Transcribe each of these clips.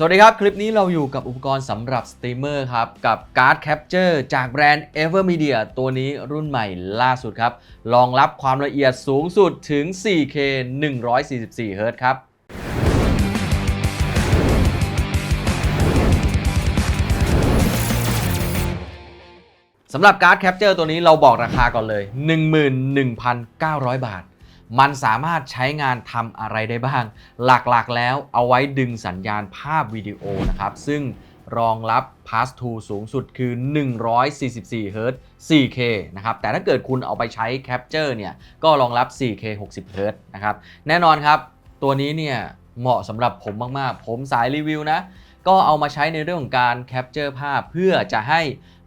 สวัสดีครับ คลิปนี้เราอยู่กับอุปกรณ์สำหรับสตรีมเมอร์ครับ กับการ์ดแคปเจอร์จากแบรนด์ Evermedia ตัวนี้รุ่นใหม่ล่าสุดครับรองรับความละเอียดสูงสุดถึง 4K 144 Hz ครับสำหรับการ์ดแคปเจอร์ตัวนี้เราบอกราคาก่อนเลย 11,900 บาท มันสามารถใช้งานทำอะไรได้บ้าง หลักๆแล้วเอาไว้ดึงสัญญาณภาพวิดีโอนะครับ ซึ่งรองรับ Pass to สูงสุดคือ 144 Hz 4K นะครับ แต่ถ้าเกิดคุณเอาไปใช้แคปเจอร์เนี่ย ก็รองรับ 4K 60 Hz นะครับ แน่นอนครับ ตัวนี้เนี่ย เหมาะสำหรับผมมาก ๆ ผมสายรีวิวนะ ก็เอามาใช้ในเรื่องของการแคปเจอร์ภาพเพื่อจะให้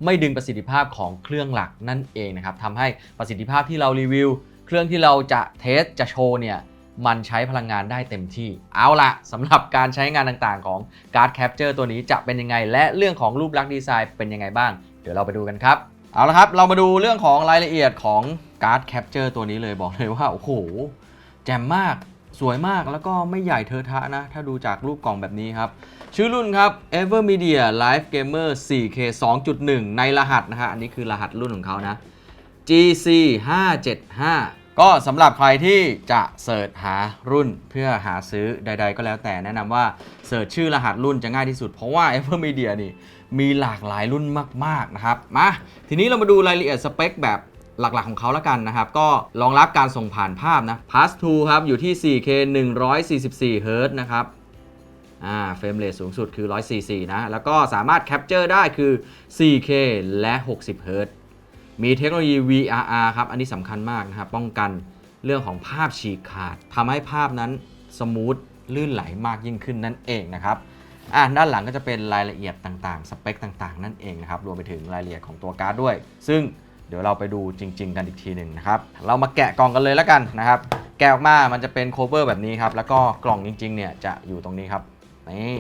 ไม่ดึงประสิทธิภาพของเครื่องหลักนั่นเองนะครับทำให้ประสิทธิภาพที่เรารีวิว เครื่องที่เราจะเทสจะโชว์เนี่ยมันใช้พลังงานได้เต็มที่ เอาละสำหรับการใช้งานต่างๆของการ์ดแคปเจอร์ตัวนี้จะเป็นยังไง และเรื่องของรูปลักษณ์ดีไซน์เป็นยังไงบ้าง เดี๋ยวเราไปดูกันครับ เอาละครับ เรามาดูเรื่องของรายละเอียดของการ์ดแคปเจอร์ตัวนี้เลยบอกเลยว่า โอ้โห แจ่มมากสวยมากแล้วก็ไม่ใหญ่เทอะทะนะ ถ้าดูจากรูปกล่องแบบนี้ครับ ชื่อรุ่นครับ Evermedia Live Gamer 4K 2.1 ในรหัสนะฮะ อันนี้คือรหัสรุ่นของเขานะ GC 575 ก็สำหรับใครที่จะเสิร์ชหารุ่นเพื่อหาซื้อใด ๆ ก็แล้วแต่แนะนำว่าเสิร์ชชื่อรหัสรุ่นจะง่ายที่สุด เพราะว่า Evermedia นี่มีหลากหลายรุ่นมาก ๆ นะครับ มา ทีนี้เรามาดูรายละเอียดสเปคแบบหลัก ๆ ของเขาแล้วกันนะครับ ก็รองรับการส่งผ่านภาพนะ Pass to ครับ อยู่ที่ 4K 144 Hz นะครับอ่าเฟรมเรทสูงสุดคือ 144 นะ แล้วก็สามารถแคปเจอร์ได้คือ 4K และ 60 Hz มีเทคโนโลยี VRR ครับ อันนี้สำคัญมากนะครับ ป้องกันเรื่องของภาพฉีกขาดทำให้ภาพนั้นสมูทลื่นไหลมากยิ่งขึ้นนั่นเองนะครับอ่าด้านหลังก็จะเป็นรายละเอียดต่างๆ สเปคต่างๆ นั่นเองนะครับ รวมไปถึงรายละเอียดของตัวการ์ดด้วย ซึ่งเดี๋ยวเราไปดูจริง ๆ กันอีกทีหนึ่งนะครับ เรามาแกะกล่องกันเลยแล้วกันนะครับ แกะออกมา มันจะเป็นโคเวอร์แบบนี้ครับ แล้วก็กล่องจริง ๆ เนี่ยจะอยู่ตรงนี้ครับ นี่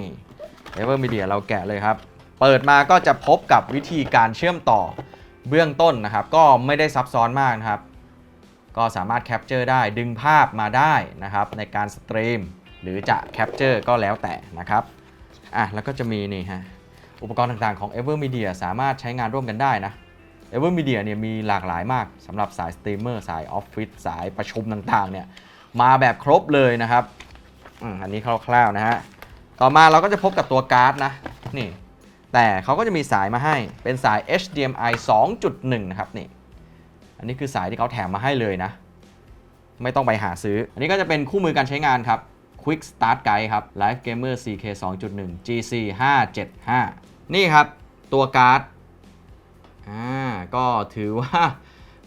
เอเวอร์มีเดียเราแกะเลยครับ เปิดมาก็จะพบกับวิธีการเชื่อมต่อ เบื้องต้นนะครับ ก็ไม่ได้ซับซ้อนมากนะครับ ก็สามารถแคปเจอร์ได้ดึงภาพมาได้นะครับ ในการสตรีมหรือจะแคปเจอร์ก็แล้วแต่นะครับอะแล้วก็จะมีนี่ฮะอุปกรณ์ต่างๆของ Evermedia สามารถใช้งานร่วมกันได้นะ Evermedia เนี่ยมีหลากหลายมากสำหรับสายสตรีมเมอร์สายออฟฟิศสายประชุมต่างๆเนี่ยมาแบบครบเลยนะครับอันนี้คร่าวๆนะฮะ ต่อมาเราก็จะพบกับตัวการ์ดนะ นี่ แต่เขาก็จะมีสายมาให้เป็นสาย HDMI 2.1 นะครับนี่ อันนี้คือสายที่เขาแถมมาให้เลยนะ ไม่ต้องไปหาซื้อ อันนี้ก็จะเป็นคู่มือการใช้งานครับ Quick Start Guide ครับ Live Gamer 4K 2.1 GC 575 นี่ครับ ตัวการ์ด อ่า ก็ถือว่า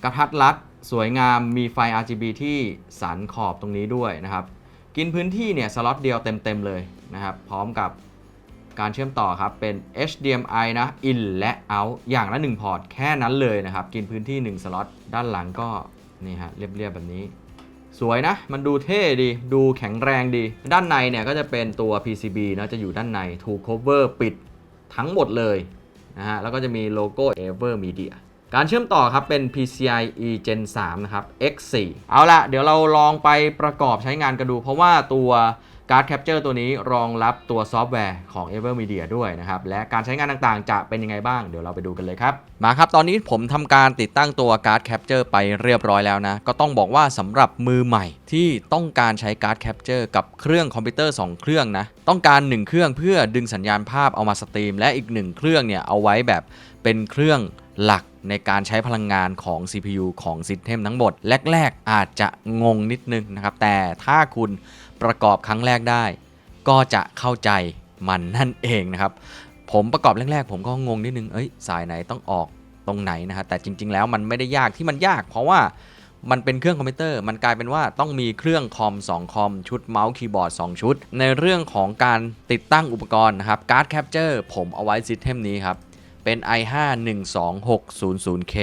กระทัดรัดสวยงามมีไฟ RGB ที่สันขอบตรงนี้ด้วยนะครับ กินพื้นที่เนี่ย สล็อตเดียวเต็ม ๆ เลยนะครับ พร้อมกับ การเชื่อมต่อครับ เป็น HDMI นะ in และ out อย่างละ 1 พอร์ต แค่นั้นเลยนะครับ กินพื้นที่ 1 สล็อต ด้านหลังก็นี่ฮะเรียบๆแบบนี้ สวยนะ มันดูเท่ดี ดูแข็งแรงดี ด้านในเนี่ยก็จะเป็นตัว PCB นะจะอยู่ด้านในถูก cover ปิดทั้งหมดเลยนะฮะ แล้วก็จะมีโลโก้ Ever Media การเชื่อมต่อครับเป็น PCIe Gen 3 นะครับ X4 เอาละเดี๋ยวเราลองไปประกอบใช้งานกันดู เพราะว่าตัว การ์ดแคปเจอร์ตัวนี้รองรับตัวซอฟต์แวร์ของ Evermedia ด้วยนะครับ และการใช้งานต่างๆ จะเป็นยังไงบ้าง เดี๋ยวเราไปดูกันเลยครับ มาครับ ตอนนี้ผมทำการติดตั้งตัวการ์ดแคปเจอร์ไปเรียบร้อยแล้วนะ ก็ต้องบอกว่าสำหรับมือใหม่ที่ต้องการใช้การ์ดแคปเจอร์กับเครื่องคอมพิวเตอร์ 2 เครื่องนะ ต้องการ 1 เครื่องเพื่อดึงสัญญาณภาพเอามาสตรีม และอีก 1 เครื่องเนี่ยเอาไว้แบบเป็นเครื่องหลัก ในการใช้พลังงานของ CPU ของซิสเทมทั้งหมด แรก ๆ อาจจะงงนิดนึงนะครับ แต่ถ้าคุณประกอบครั้งแรกได้ ก็จะเข้าใจมันนั่นเองนะครับ ผมประกอบแรก ๆ ผมก็งงนิดนึง เอ้ย สายไหนต้องออกตรงไหนนะฮะแต่จริง ๆ แล้วมันไม่ได้ยากที่มันยาก เพราะว่ามันเป็นเครื่องคอมพิวเตอร์ มันกลายเป็นว่าต้องมีเครื่องคอม 2 คอม ชุดเมาส์คีย์บอร์ด 2 ชุด ในเรื่องของการติดตั้งอุปกรณ์นะครับการ์ดแคปเจอร์ผมเอาไว้ซิสเทมนี้ครับ เป็น i5 12600K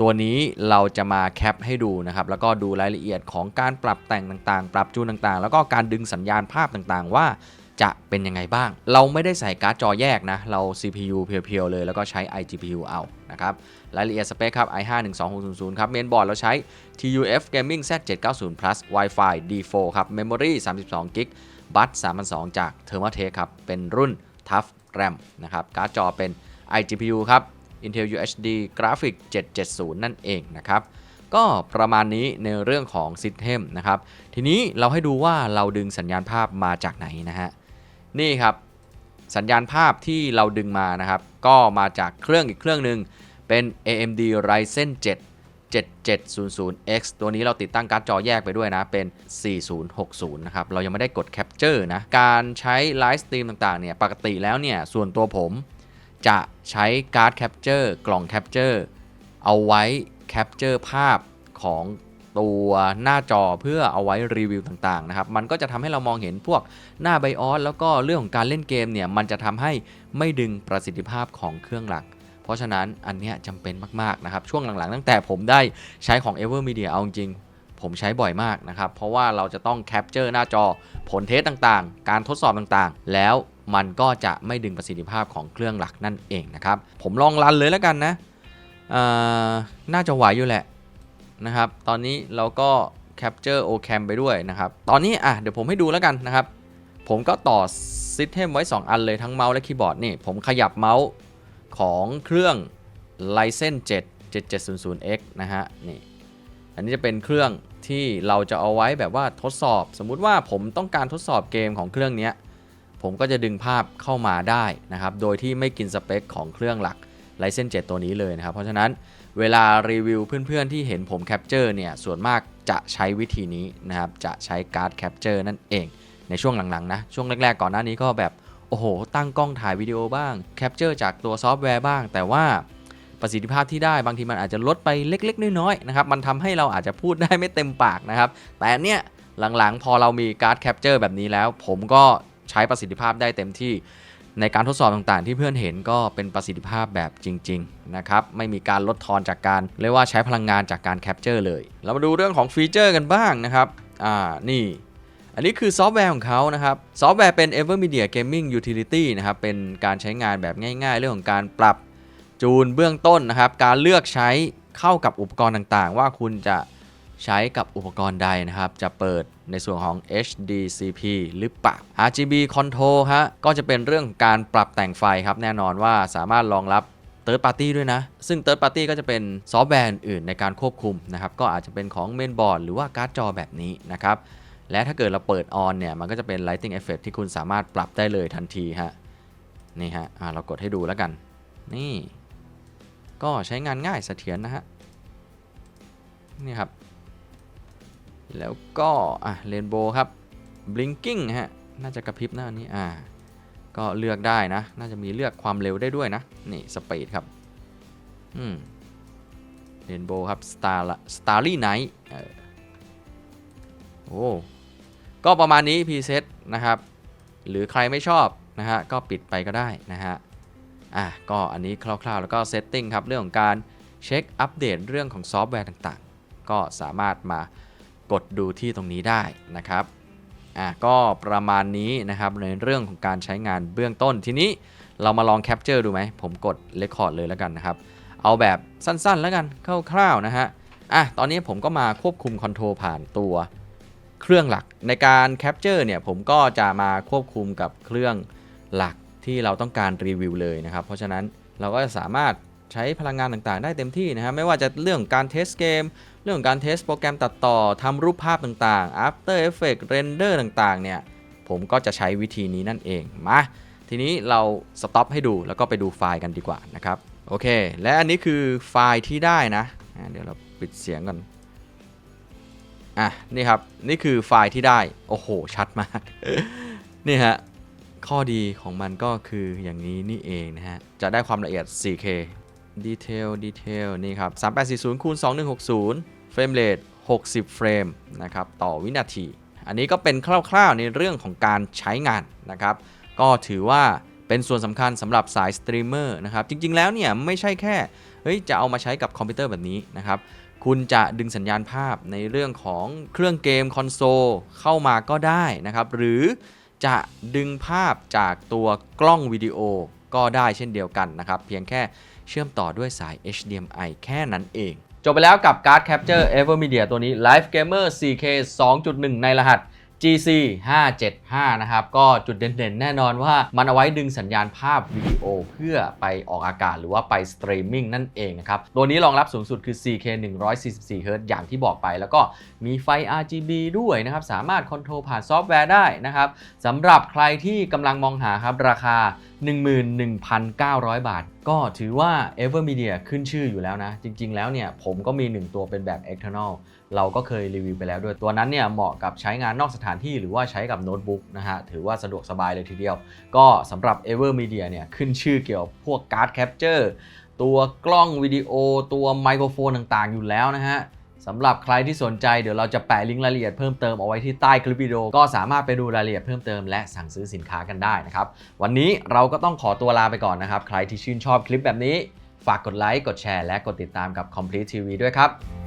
ตัวนี้เราจะมาแคปให้ดูนะครับ แล้วก็ดูรายละเอียดของการปรับแต่งต่างๆ ปรับจูนต่างๆ แล้วก็การดึงสัญญาณภาพต่างๆ ว่าจะเป็นยังไงบ้าง เราไม่ได้ใส่การ์ดจอแยกนะ เรา CPU เพียวๆเลย แล้วก็ใช้ iGPU เอา นะครับ รายละเอียดสเปคครับ i5 12600 ครับ เมนบอร์ดเราใช้ TUF Gaming Z790 Plus Wi-Fi D4 ครับ Memory 32 g b บัต3,200 จาก t h e r m a t e c h ครับ เป็นรุ่น Tough RAM นะครับ การ์ดจอเป็น iGPU ครับ Intel UHD Graphic 770 นั่นเองนะครับ ก็ประมาณนี้ในเรื่องของ System นะครับ ทีนี้เราให้ดูว่าเราดึงสัญญาณภาพมาจากไหนนะฮะ นี่ครับ สัญญาณภาพที่เราดึงมานะครับ ก็มาจากเครื่องอีกเครื่องหนึ่งเป็น AMD Ryzen 7 7700X ตัวนี้เราติดตั้งการ์ดจอแยกไปด้วยนะ เป็น 4060 นะครับ เรายังไม่ได้กด Capture นะ การใช้ไลฟ์สตรีมต่างๆ เนี่ย ปกติแล้วเนี่ย ส่วนตัวผม จะใช้การ์ด Capture กล่อง Capture เอาไว้ Capture ภาพของตัวหน้าจอเพื่อเอาไว้รีวิวต่างๆนะครับ มันก็จะทำให้เรามองเห็นพวกหน้าไบออสแล้วก็เรื่องของการเล่นเกมเนี่ย มันจะทำให้ไม่ดึงประสิทธิภาพของเครื่องหลัก เพราะฉะนั้นอันเนี้ยจำเป็นมาก ๆ นะครับ ช่วงหลังๆ ตั้งแต่ผมได้ใช้ของ Evermedia เอาจริง ผมใช้บ่อยมากนะครับ เพราะว่าเราจะต้องแคปเจอร์หน้าจอผลเทสต่างๆ การทดสอบต่างๆ แล้ว มันก็จะไม่ดึงประสิทธิภาพของเครื่องหลักนั่นเองนะครับ ผมลองรันเลยแล้วกันนะอ่าน่าจะไหวอยู่แหละนะครับ ตอนนี้เราก็แคปเจอร์ OCam ไปด้วยนะครับ ตอนนี้อะเดี๋ยวผมให้ดูแล้วกันนะครับ ผมก็ต่อซิสเทมไว้ 2 อันเลยทั้งเมาส์และคีย์บอร์ดนี่ ผมขยับเมาส์ของเครื่อง Ryzen 7 7700X นะฮะนี่อันนี้จะเป็นเครื่องที่เราจะเอาไว้แบบว่าทดสอบ สมมุติว่าผมต้องการทดสอบเกมของเครื่องนี้ ผมก็จะดึงภาพเข้ามาได้นะครับ โดยที่ไม่กินสเปคของเครื่องหลัก Ryzen 7 ตัวนี้เลยนะครับ เพราะฉะนั้นเวลารีวิวเพื่อนๆ ที่เห็นผมแคปเจอร์เนี่ย ส่วนมากจะใช้วิธีนี้นะครับ จะใช้การ์ดแคปเจอร์นั่นเอง ในช่วงหลังๆนะ ช่วงแรกๆ ก่อนหน้านี้ก็แบบ โอ้โห ตั้งกล้องถ่ายวิดีโอบ้าง แคปเจอร์จากตัวซอฟต์แวร์บ้าง แต่ว่าประสิทธิภาพที่ได้บางทีมันอาจจะลดไปเล็ก ๆ น้อยๆนะครับ มันทำให้เราอาจจะพูดได้ไม่เต็มปากนะครับ แต่เนี่ยหลังๆ พอเรามีการ์ดแคปเจอร์แบบนี้แล้ว ผมก็ ใช้ประสิทธิภาพได้เต็มที่ในการทดสอบต่างๆ ที่เพื่อนเห็นก็เป็นประสิทธิภาพแบบจริง ๆ นะครับ ไม่มีการลดทอนจากการเรียกว่าใช้พลังงานจากการแคปเจอร์เลย เรามาดูเรื่องของฟีเจอร์กันบ้างนะครับอ่านี่ อันนี้คือซอฟต์แวร์ของเขานะครับ ซอฟต์แวร์เป็น Evermedia Gaming Utility นะครับ เป็นการใช้งานแบบง่าย ๆ เรื่องของการปรับจูนเบื้องต้นนะครับ การเลือกใช้เข้ากับอุปกรณ์ต่างๆ ว่าคุณจะ ใช้กับอุปกรณ์ใดนะครับ จะเปิดในส่วนของ HDCP หรือเปล่า RGB Control ฮะ ก็จะเป็นเรื่องการปรับแต่งไฟครับ แน่นอนว่าสามารถรองรับ Third Party ด้วยนะ ซึ่ง Third Party ก็จะเป็นซอฟต์แวร์อื่นในการควบคุมนะครับ ก็อาจจะเป็นของ Mainboard หรือว่าการ์ดจอแบบนี้นะครับ และถ้าเกิดเราเปิด on เนี่ย มันก็จะเป็น lighting effect ที่คุณสามารถปรับได้เลยทันทีฮะ นี่ฮะอ่าเรากดให้ดูแล้วกัน นี่ ก็ใช้งานง่ายเสถียรนะฮะ นี่ครับ แล้วก็อะเรนโบว์ครับ blinking ฮะน่าจะกระพริบหน้านี้อ่าก็เลือกได้นะ น่าจะมีเลือกความเร็วได้ด้วยนะ นี่ speed ครับ อืมเรนโบว์ครับ star starry night โอ้ก็ประมาณนี้พรีเซตนะครับ หรือใครไม่ชอบนะฮะ ก็ปิดไปก็ได้นะฮะ อะ ก็อันนี้คร่าวๆ แล้วก็เซตติ้งครับ เรื่องของการเช็คอัปเดตเรื่องของซอฟต์แวร์ต่างๆ ก็สามารถมา กดดูที่ตรงนี้ได้นะครับอะก็ประมาณนี้นะครับในเรื่องของการใช้งานเบื้องต้นทีนี้เรามาลองแคปเจอร์ดูไหม ผมกดเรคคอร์ดเลยแล้วกันนะครับ เอาแบบสั้นๆแล้วกันคร่าวๆนะฮะอะตอนนี้ผมก็มาควบคุมคอนโทรลผ่านตัวเครื่องหลักในการแคปเจอร์เนี่ยผมก็จะมาควบคุมกับเครื่องหลักที่เราต้องการรีวิวเลยนะครับ เพราะฉะนั้นเราก็จะสามารถใช้พลังงานต่างๆ ได้เต็มที่นะครับไม่ว่าจะเรื่องการเทสเกม รื่องของการเทสโปรแกรมตัดต่อทำรูปภาพต่างๆ After Effects Render ต่างๆ เนี่ย ผมก็จะใช้วิธีนี้นั่นเอง มา ทีนี้เราสต็อปให้ดูแล้วก็ไปดูไฟล์กันดีกว่านะครับ โอเค และอันนี้คือไฟล์ที่ได้นะ เดี๋ยวเราปิดเสียงก่อนอะนี่ครับ นี่คือไฟล์ที่ได้ โอ้โห ชัดมาก นี่ฮะ ข้อดีของมันก็คืออย่างนี้นี่เองนะฮะ จะได้ความละเอียด 4K Detail Detail นี่ครับ 3840คูณ2160 เฟรมเรท60 เฟรมนะครับต่อวินาที อันนี้ก็เป็นคร่าวๆในเรื่องของการใช้งานนะครับ ก็ถือว่าเป็นส่วนสำคัญสำหรับสายสตรีมเมอร์นะครับ จริงๆแล้วเนี่ยไม่ใช่แค่เฮ้ยจะเอามาใช้กับคอมพิวเตอร์แบบนี้นะครับ คุณจะดึงสัญญาณภาพในเรื่องของเครื่องเกมคอนโซลเข้ามาก็ได้นะครับ หรือจะดึงภาพจากตัวกล้องวิดีโอก็ได้เช่นเดียวกันนะครับ เพียงแค่เชื่อมต่อด้วยสาย HDMI แค่นั้นเอง จบไปแล้วกับการ์ดแคปเจอร์เอเวอร์มีเดียตัวนี้ Live Gamer 4K 2.1 ในรหัส GC 575 นะครับ ก็จุดเด่นๆ แน่นอนว่ามันเอาไว้ดึงสัญญาณภาพวิดีโอ เพื่อไปออกอากาศหรือว่าไปสตรีมมิ่งนั่นเองนะครับ ตัวนี้รองรับสูงสุดคือ 4K 144 Hz อย่างที่บอกไป แล้วก็มีไฟ RGB ด้วยนะครับ สามารถคอนโทรลผ่านซอฟต์แวร์ได้นะครับสำหรับใครที่กำลังมองหาครับ ราคา 11,900 บาท ก็ถือว่า Evermedia ขึ้นชื่ออยู่แล้วนะ จริงๆ แล้วเนี่ยผมก็มี 1 ตัวเป็นแบบ external เราก็เคยรีวิวไปแล้วด้วยตัวนั้นเนี่ยเหมาะกับใช้งานนอกสถานที่หรือว่าใช้กับโน้ตบุ๊กนะฮะถือว่าสะดวกสบายเลยทีเดียว ก็สำหรับ Evermedia เนี่ยขึ้นชื่อเกี่ยวกับพวกการ์ดแคปเจอร์ตัวกล้องวิดีโอตัวไมโครโฟนต่างๆ อยู่แล้วนะฮะสำหรับใครที่สนใจเดี๋ยวเราจะแปะลิงก์รายละเอียดเพิ่มเติมเอาไว้ที่ใต้คลิปวิดีโอก็สามารถไปดูรายละเอียดเพิ่มเติมและสั่งซื้อสินค้ากันได้นะครับ วันนี้เราก็ต้องขอตัวลาไปก่อนนะครับ ใครที่ชื่นชอบคลิปแบบนี้ ฝากกดไลค์กดแชร์และกดติดตามกับ Complete TV ด้วยครับ